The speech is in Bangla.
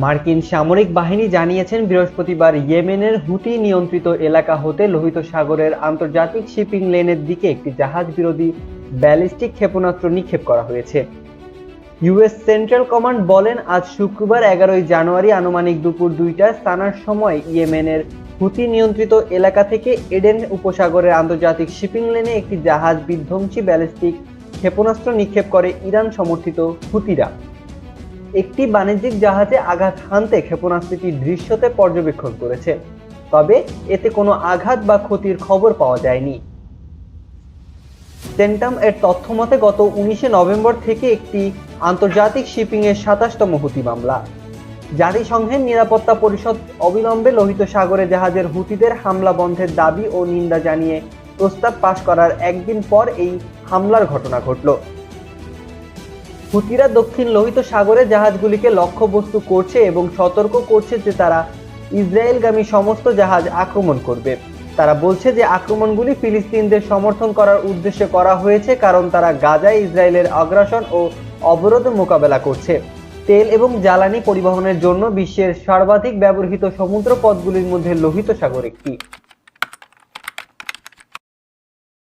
মার্কিন সামরিক বাহিনী জানিয়েছেন বৃহস্পতিবার ইয়েমেনের হুতি নিয়ন্ত্রিত এলাকা হতে লোহিত সাগরের আন্তর্জাতিক শিপিং লেনের দিকে একটি জাহাজ বিরোধী ব্যালিস্টিক ক্ষেপণাস্ত্র নিক্ষেপ করা হয়েছে। ইউএস সেন্ট্রাল কমান্ড বলেন, আজ শুক্রবার এগারোই জানুয়ারি আনুমানিক দুপুর দুইটার স্থানার সময় ইয়েমেনের হুতি নিয়ন্ত্রিত এলাকা থেকে এডেন উপসাগরের আন্তর্জাতিক শিপিং লেনে একটি জাহাজ বিধ্বংসী ব্যালিস্টিক ক্ষেপণাস্ত্র নিক্ষেপ করে ইরান সমর্থিত হুতিরা। একটি বাণিজ্যিক জাহাজে আঘাত হানতে ক্ষেপণাস্ত্রটি দৃশ্যতে পর্যবেক্ষণ করেছে। তবে এতে কোনো আঘাত বা ক্ষতির খবর পাওয়া যায়নি। সেন্টাম এর তথ্য মতে, গত উনিশে নভেম্বর থেকে একটি আন্তর্জাতিক শিপিংয়ের সাতাশতম হুতি মামলা। জাতিসংঘের নিরাপত্তা পরিষদ অবিলম্বে লোহিত সাগরে জাহাজের হুতিদের হামলা বন্ধের দাবি ও নিন্দা জানিয়ে প্রস্তাব পাশ করার একদিন পর এই হামলার ঘটনা ঘটল। হুতিরা দক্ষিণ লোহিত সাগরে জাহাজগুলিকে লক্ষ্যবস্তু করছে এবং সতর্ক করছে যে তারা ইসরায়েলগামী সমস্ত জাহাজ আক্রমণ করবে। তারা বলছে যে আক্রমণগুলি ফিলিস্তিনদের সমর্থন করার উদ্দেশ্যে করা হয়েছে কারণ তারা গাজায় ইসরায়েলের আগ্রাসন ও অবরোধ মোকাবেলা করছে। তেল এবং জ্বালানি পরিবহনের জন্য বিশ্বের সর্বাধিক ব্যবহৃত সমুদ্র পথগুলির মধ্যে লোহিত সাগর একটি।